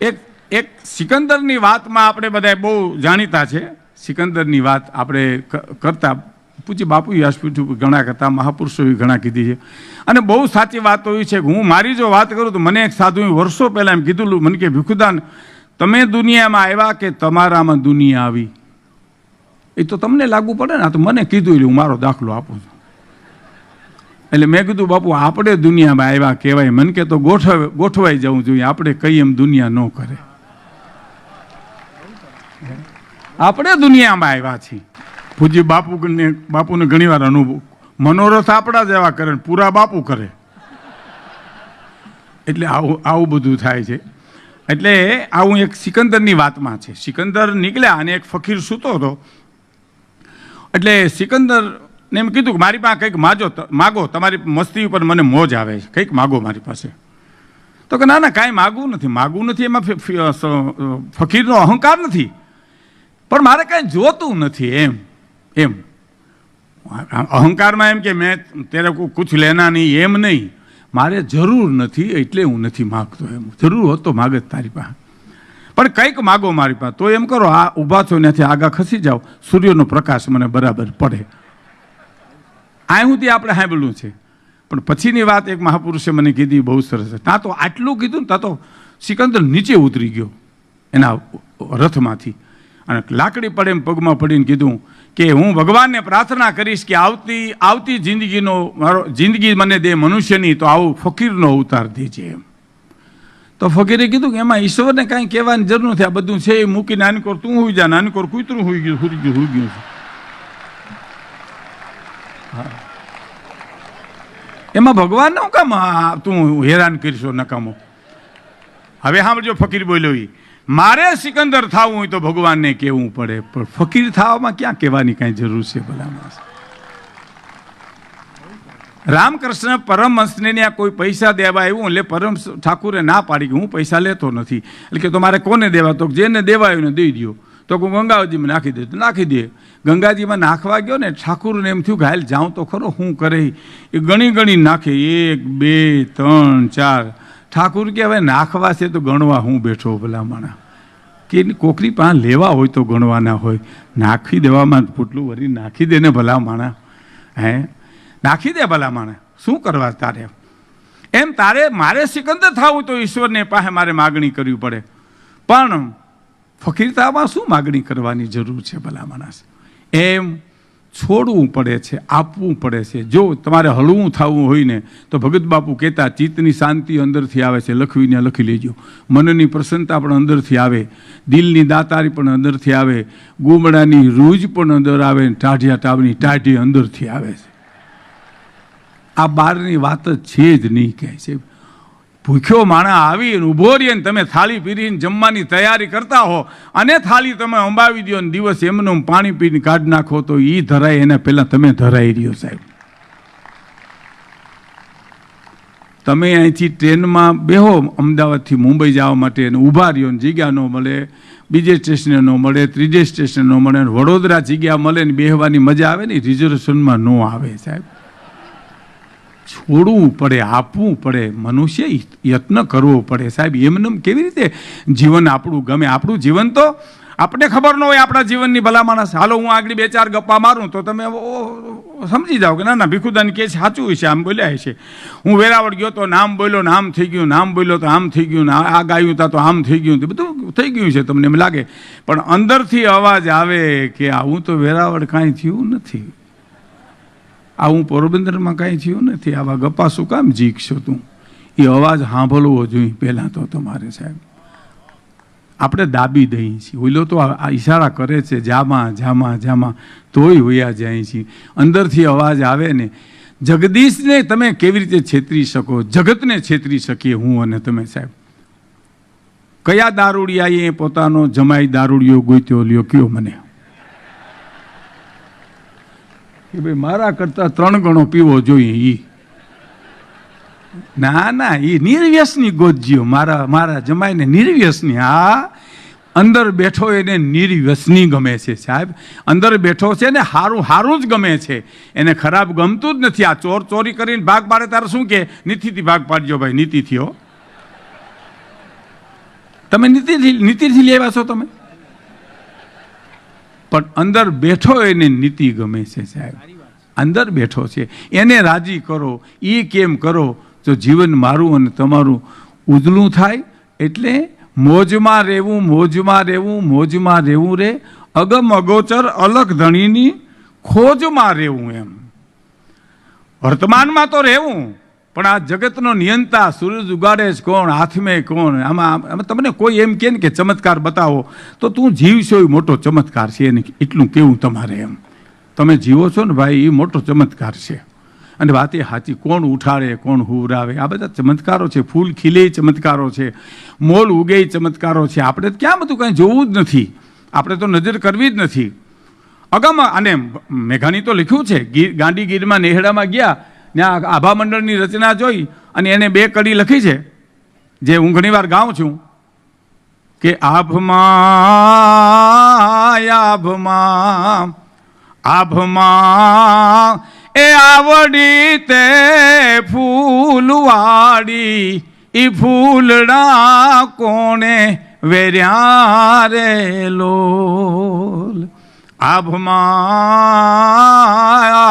એક એક સિકંદરની વાતમાં આપણે બધા બહુ જાણીતા છે. સિકંદરની વાત આપણે કરતા પૂછી બાપુ વ્યાસપીઠ ઘણા કરતા, મહાપુરુષોએ ઘણા કીધી છે. અને બહુ સાચી વાત એવી છે કે હું મારી જો વાત કરું તો મને એક સાધુએ વર્ષો પહેલાં એમ કીધું મને કે, ભીખુદાન, તમે દુનિયામાં આવ્યા કે તમારામાં દુનિયા આવી? એ તો તમને લાગુ પડે ને, આ તો મને કીધું એટલે હું મારો દાખલો આપું છું. એટલે મેં કીધું, બાપુ, આપણે દુનિયામાં આવ્યા કહેવાય. મન કે તો ગોઠવ, ગોઠવાઈ જવું જોઈએ. આપણે કઈ એમ દુનિયા ન કરે. આપણે દુનિયામાં આવ્યા છીએ. પૂજ્ય બાપુને બાપુને ઘણી વાર અનુભવ, મનોરથ આપણા જેવા કરે પૂરા બાપુ કરે. એટલે આવું આવું બધું થાય છે. એટલે આવું એક સિકંદરની વાતમાં છે. સિકંદર નીકળ્યા અને એક ફકીર સૂતો હતો. એટલે સિકંદર ને એમ કીધું કે મારી પાસે કંઈક માજો માગો, તમારી મસ્તી ઉપર મને મોજ આવે છે. કંઈક માગો મારી પાસે. તો કે ના ના, કાંઈ માગવું નથી. માગવું નથી એમાં ફકીરનો અહંકાર નથી. પણ મારે કાંઈ જોતું નથી એમ એમ. અહંકારમાં એમ કે મેં તેરે કુછ લેના નહીં, એમ નહીં. મારે જરૂર નથી, એટલે હું નથી માગતો એમ. જરૂર હોત તો માગે તારી પાસે. પણ કંઈક માગો મારી પાસે. તો એમ કરો, આ ઊભા છો ત્યાંથી આગા ખસી જાઓ. સૂર્યનો પ્રકાશ મને બરાબર પડે. આ સુધી આપણે સાંભળ્યું છે. પણ પછીની વાત એક મહાપુરુષે મને કીધી, બહુ સરસ ત્યાં તો આટલું કીધું ને ત્યાં તો સિકંદર નીચે ઉતરી ગયો, એના રથમાંથી. અને લાકડી પડે એમ પગમાં પડીને કીધું કે હું ભગવાનને પ્રાર્થના કરીશ કે આવતી આવતી જિંદગીનો મારો, જિંદગી મને દે મનુષ્યની, તો આવું ફકીરનો અવતાર દેજે એમ. તો ફકીરે કીધું કે એમાં ઈશ્વરને કાંઈ કહેવાની જરૂર નથી. આ બધું છે એ મૂકી નાનકોર તું હોઈ જા નાનકોર કૂતરું હોઈ ગયું હુરી ગયું, હોઈ ગયું છે. એમાં ભગવાનને હું કામ? આ તું હેરાન કરીશો નકામો. હવે સાંભળજો ફકીર બોલ્યો એ મારે સિકંદર થવું હોય તો ભગવાનને કહેવું પડે, પણ ફકીર થવામાં ક્યાં કહેવાની કાંઈ જરૂર છે ભલા રામકૃષ્ણ પરમહંસને ત્યાં કોઈ પૈસા દેવા આવ્યું એટલે પરમ ઠાકુરે ના પાડી કે હું પૈસા લેતો નથી. એટલે કે તો મારે કોને દેવા? તો જેને દેવા આવ્યું ને દઈ દો તો હું ગંગાજીમાં નાખી દે. તો નાખી દે. ગંગાજીમાં નાખવા ગયો ને, ઠાકુરને એમ થયું હાલ જાઉં તો ખરો, હું કરે? એ ગણી ગણી નાખે. એક, બે, ત્રણ, ચાર. ઠાકુર કે હવે નાખવા છે તો ગણવા હું બેઠો ભલા માણા કે કોકરી પાસે લેવા હોય તો ગણવાના હોય. નાખી દેવામાં પૂટલું વરી નાખી દે ને ભલા માણા હે? નાખી દે ભલા માણા શું કરવા તારે? એમ તારે, મારે સિકંદર થવું તો ઈશ્વરને પાસે મારે માગણી કરવી પડે. પણ ફકીરતામાં શું માગણી કરવાની જરૂર છે ભલા માણસ? એમ છોડવું પડે છે, આપવું પડે છે. જો તમારે હળવું થવું હોય ને, તો ભગત બાપુ કહેતા, ચિત્તની શાંતિ અંદરથી આવે છે, લખવીને લખી લેજો. મનની પ્રસન્નતા પણ અંદરથી આવે, દિલની દાતારી પણ અંદરથી આવે, ગુમડાની રૂજ પણ અંદર આવે ટાઢિયા ટાવની ટાઢી અંદરથી આવે છે. આ બારની વાત જ છે જ નહીં કહે છે. ભૂખ્યો માણા આવીને ઊભો રહીએ ને તમે થાળી પીરીને જમવાની તૈયારી કરતા હો, અને થાળી તમે અંબાવી દો ને દિવસ એમનું પાણી પીને કાઢ નાખો તો એ ધરાય, એને પહેલાં તમે ધરાઈ રહ્યો સાહેબ. તમે અહીંથી ટ્રેનમાં બેહો, અમદાવાદથી મુંબઈ જવા માટે અને ઊભા રહ્યો ને જગ્યા ન મળે, બીજે સ્ટેશને ન મળે, ત્રીજે સ્ટેશને ન મળે વડોદરા જગ્યા મળે ને બેહવાની મજા આવે ને, રિઝર્વેશનમાં ન આવે સાહેબ. છોડવું પડે, આપવું પડે, મનુષ્ય યત્ન કરવો પડે. સાહેબ એમને કેવી રીતે જીવન આપણું ગમે? આપણું જીવન તો આપણે ખબર ન હોય આપણા જીવનની ભલા માણસ હાલો, હું આગળ બે ચાર ગપ્પા મારું, તો તમે સમજી જાઓ કે ના ના, ભીખુદાન કે સાચું છે, આમ બોલ્યા છે હું વેરાવળ ગયો તો નામ બોલ્યો, નામ થઈ ગયું, નામ બોલ્યો તો આમ થઈ ગયું, આ ગાયું તા તો આમ થઈ ગયું, તે બધું થઈ ગયું છે તમને એમ લાગે. પણ અંદરથી અવાજ આવે કે આવું તો વેરાવળ કાંઈ થયું નથી. આવું પોરબંદરમાં કાંઈ થયું નથી. આવા ગપ્પા શું કામ જીકશો તું? એ અવાજ સાંભળવો જોઈએ પહેલાં તો તમારે સાહેબ. આપણે દાબી દઈએ છીએ. ઓલો તો આ ઈશારા કરે છે, જામાં જામાં જામાં. તોય વયા જાય છીએ અંદરથી અવાજ આવે ને, જગદીશને તમે કેવી રીતે છેતરી શકો? જગતને છેતરી શકીએ હું અને તમે સાહેબ. કયા દારૂડિયાએ પોતાનો જમાઈ દારૂડિયો ગોત્યો લ્યો, કયો મને? કે ભાઈ, મારા કરતા ત્રણ ગણો પીવો જોઈએ એ ના ના એ નિર્વ્યસની ગોતજીઓ મારા મારા જમાઈને નિર્વ્યસની. હા, અંદર બેઠો એને નિર્વ્યસની ગમે છે, સાહેબ. અંદર બેઠો છે ને હારું હારું જ ગમે છે. એને ખરાબ ગમતું જ નથી. આ ચોર ચોરી કરીને ભાગ પાડે, તારે શું કે? નીતિથી ભાગ પાડજો ભાઈ, નીતિથી, હો. તમે નીતિથી નીતિથી લેવા છો તમે? પણ અંદર બેઠો એને નીતિ ગમે છે સાહેબ. અંદર બેઠો છે. એને રાજી કરો. એ કેમ કરો? તો જીવન મારું અને તમારું ઉજળું થાય એટલે મોજમાં રહેવું મોજમાં રહેવું મોજમાં રહેવું રે. અગમ અગોચર અલગ ધણીની ખોજમાં રહેવું એમ. વર્તમાનમાં તો રહેવું. પણ આ જગતનો નિયંતા સૂરજ ઉગાડે જ કોણ? હાથમે કોણ? આમાં તમને કોઈ એમ કહે ને કે ચમત્કાર બતાવો, તો તું જીવશો એ મોટો ચમત્કાર છે. એને એટલું કેવું તમારે એમ. તમે જીવો છો ને ભાઈ, એ મોટો ચમત્કાર છે. અને વાત એ સાચી, કોણ ઉઠાડે, કોણ હુવરાવે? આ બધા ચમત્કારો છે. ફૂલ ખીલે ચમત્કારો છે. મોલ ઉગે ચમત્કારો છે. આપણે ક્યાં બધું કંઈ જોવું જ નથી. આપણે તો નજર કરવી જ નથી. અગમ અને મેઘાણી તો લખ્યું છે ગીર ગાંડી ગીરમાં નેહડામાં ગયા ત્યાં આભા મંડળની રચના જોઈ અને એને બે કડી લખી છે, જે હું ઘણીવાર ગાઉં છું, કે આભમાં આભમાં આભમાં એ આવડી તે ફૂલવાડી, ઈ ફૂલડા કોણે વેર્યા રે લોલ? આભમાં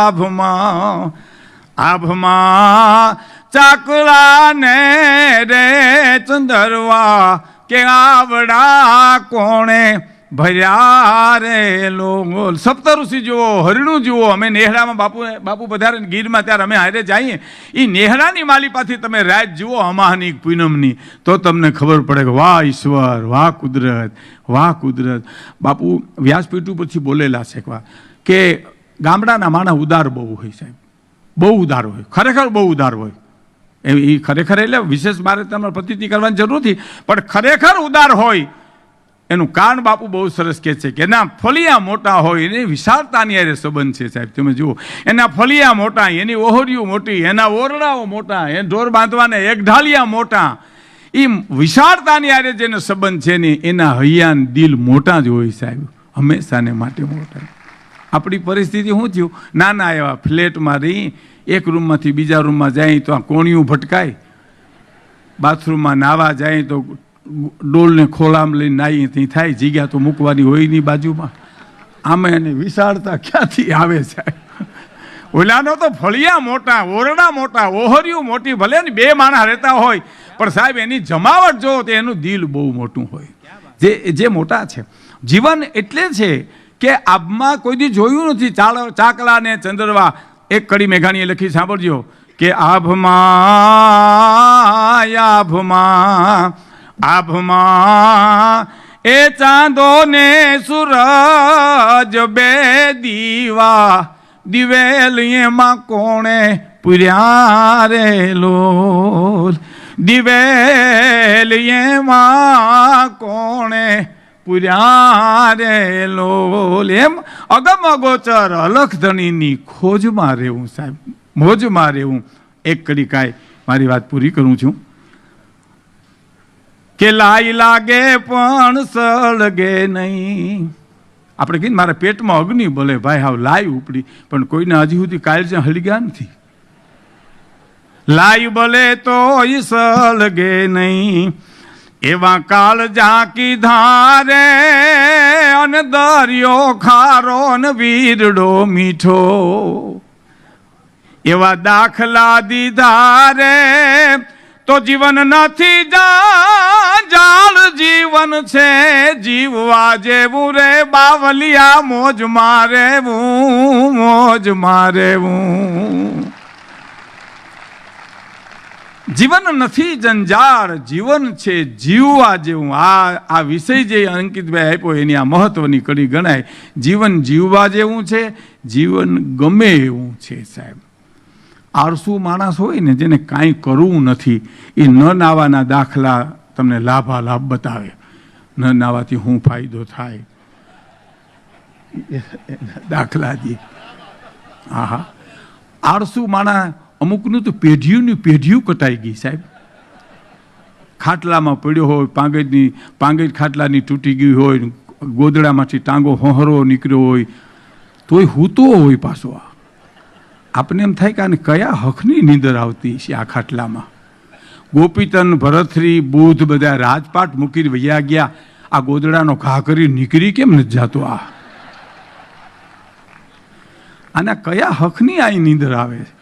આભમાં આભમાં ચાકલાને રે ચંદરવા કે આવડા કોણે ભર્યા રે લોલ. સપ્તઋષિ જુઓ, હરણું જુઓ, અમે નેહડામાં બાપુ બાપુ પધારે ગીરમાં ત્યારે અમે હારે જઈએ. એ નેહડાની માલિપાથી તમે રાત જુઓ અમાહની પૂનમની. તો તમને ખબર પડે કે વાહ ઈશ્વર, વાહ કુદરત વાહ કુદરત. બાપુ વ્યાસપીઠ ઉપરથી બોલેલા છે કે ગામડાના માણસ ઉદાર બહુ હોય સાહેબ. બહુ ઉદાર હોય, ખરેખર બહુ ઉદાર હોય. એ ખરેખર એટલે વિશેષ મારે તમારે પ્રતિતિ કરવાની જરૂર નથી, પણ ખરેખર ઉદાર હોય, એનું કારણ બાપુ બહુ સરસ કહે છે કે એના ફલિયા મોટા હોય, એની વિશાળતાની હારે સંબંધ છે સાહેબ, તમે જુઓ. એના ફલિયા મોટા, એની ઓહરીઓ મોટી, એના ઓરડાઓ મોટા, એ ઢોર બાંધવાને એક ઢાલિયા મોટા એ વિશાળતાની હારે જેનો સંબંધ છે ને, એના હૈયાન દિલ મોટા જ હોય સાહેબ, હંમેશાને માટે મોટા. આપણી પરિસ્થિતિ શું થયું? નાના એવા ફ્લેટમાં રહી, એક રૂમમાંથી બીજા રૂમમાં જાય તો આ કોણિયું ભટકાય. બાથરૂમમાં નાવા જાય તો ડોલને ખોલામ લઈને નાહી ત્યાં થાય, જગ્યા તો મૂકવાની હોય નહીં બાજુમાં. આમાં એને વિશાળતા ક્યાંથી આવે છે ઓલાનો તો ફળિયા મોટા, ઓરડા મોટા, ઓહરિયું મોટી, ભલે ને બે માણસ રહેતા હોય, પણ સાહેબ એની જમાવટ જો તો એનું દિલ બહુ મોટું હોય. જે જે મોટા છે. જીવન એટલે છે કે આબમાં કોઈ દી જોયું નથી? ચાકલા ને ચંદ્રવા. એક કડી મેઘાણીએ લખી, સાંભળજો. કે આભમાં આભમાં આભમાં એ ચાંદો ને સૂરજ બે દીવા. દિવેલ એમાં કોણે પૂર્યા રે લોલ? દિવેલ એમાં કોણે પૂર્યા રે લોલ. એમ અગમ અગોચર અલખધણીની ખોજમાં રહેવું સાહેબ. મોજમાં રહેવું. એક કડી કાંઈ મારી વાત પૂરી કરું છું. કે લાઈ લાગે પણ સળગે નહીં. આપણે કહીએ મારા પેટમાં અગ્નિ બોલે ભાઈ હાવ લાઈ ઉપડી, પણ કોઈને હજી સુધી કાલ જ્યાં હળગ્યા નથી. લાઈ ભલે તો સળગે નહીં. એવા કાળ ઝાંકી ધારે અને દરિયો ખારો ને વીરડો મીઠો. એવા દાખલા દીધા રે તો જીવન નથી જાળ જીવન છે. જીવવા જેવું રે, બાવલિયા મોજ મારેવું મોજ મારેવું. જીવન નથી, જંજાળ જીવન છે, જીવવા જેવું. આ આ વિષય જે અંકિતભાઈ આપ્યો, એની આ મહત્વની કડી ગણાય. જીવન જીવવા જેવું છે, જીવન ગમે એવું છે, સાહેબ. આળસુ માણસ હોય ને, જેને કાંઈ કરવું નથી, એ ન નાવાના દાખલા તમને લાભાલાભ બતાવે. ન નાવાથી હું ફાયદો થાય? દાખલા દે. હા હા આળસુ માણા અમુકનું તો પેઢીઓની પેઢીઓ કટાઈ ગઈ સાહેબ. ખાટલામાં પડ્યો હોય, પાંગજની, પાંગજ ખાટલાની તૂટી ગઈ હોય, ગોદડામાંથી ટાંગો હોહરો નીકળ્યો હોય, તોય હૂતો હોય પાછો આ. આપને એમ થાય કે આને કયા હકની નીંદર આવતી છે આ ખાટલામાં? ગોપીતન ભરથરી બુધ બધા રાજપાટ મૂકી વૈયા ગયા. આ ગોદડાનો ઘા કરી નીકળી કેમ નથી જાતો આ? આના કયા હકની આ નીંદર આવે? છે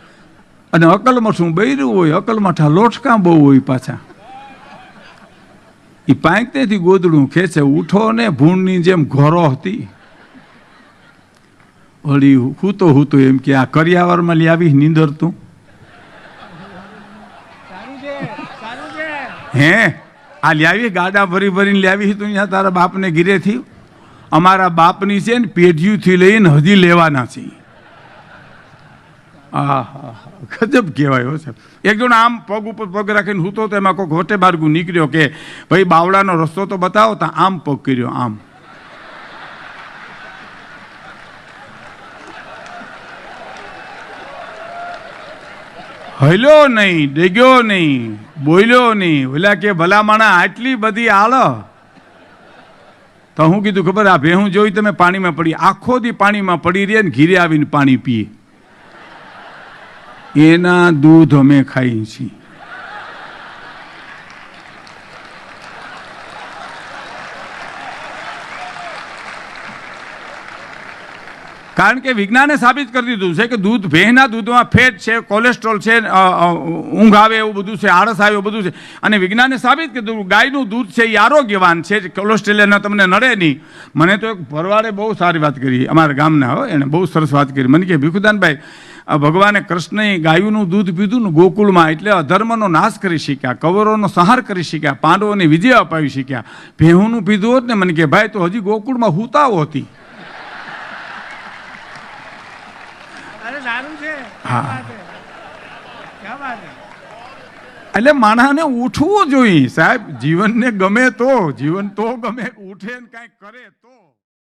અને અકલમાં શું બૈરું હોય અકલમાં ઠા લોટકા બહુ હોય પાછા. એ પાંકતેથી ગોદડું ખેંચે ઉઠો ને ભૂણની જેમ ઘોરો હતી. વળી હૂતો હૂતો એમ કે આ કરિયાવરમાં લઈ આવી નીંદર તું. હે? આ લાવી ગાડા ભરી ભરીને લાવી તું અહીંયા તારા બાપને ઘીરેથી? અમારા બાપની છે ને પેઢીઓથી લઈને હજી લેવાના છે આહા, ગજબ કહેવાય છે એક જણ આમ પગ ઉપર પગ રાખીને હું તો એમાં કોઈ હોટે બારગું નીકળ્યો કે ભાઈ બાવળાનો રસ્તો તો બતાવો તો આમ પગ કર્યો, આમ. હલ્યો નહીં, ડેગ્યો નહીં, બોલ્યો નહીં. ઓલા કે ભલા માણા આટલી બધી આળ. તો હું કીધું, ખબર, આ ભેહું જોઈ તમે પાણીમાં પડી, આખો દી પાણીમાં પડી રહે ને ઘીરે આવીને પાણી પીએ. એના દૂધ અમે ખાઈએ છીએ. કારણ કે વિજ્ઞાને સાબિત કરી દીધું છે કે દૂધ, ભેંના દૂધમાં ફેટ છે, કોલેસ્ટ્રોલ છે ઊંઘ આવે એવું બધું છે, આળસ આવે એવું બધું છે. અને વિજ્ઞાને સાબિત કીધું ગાયનું દૂધ છે એ આરોગ્યવાન છે કોલેસ્ટ્રોલ એના તમને નડે નહીં. મને તો એક ભરવાડે બહુ સારી વાત કરી અમારા ગામના એણે બહુ સરસ વાત કરી. મને કે, ભીખુદાનભાઈ ભગવાને કૃષ્ણએ ગાયુંનું દૂધ પીધું ને ગોકુળમાં એટલે અધર્મનો નાશ કરી શક્યા કૌરવોનો સંહાર કરી શક્યા પાંડવોને વિજય અપાવી શક્યા. ભેહુંનું પીધું હોત ને મને કે ભાઈ તો હજી ગોકુળમાં હુતાઓ હતી. હા. એટલે માણસને ઉઠવું જોઈએ. સાહેબ જીવનને ગમે તો જીવન તો ગમે ઉઠે ને કાંઈક કરે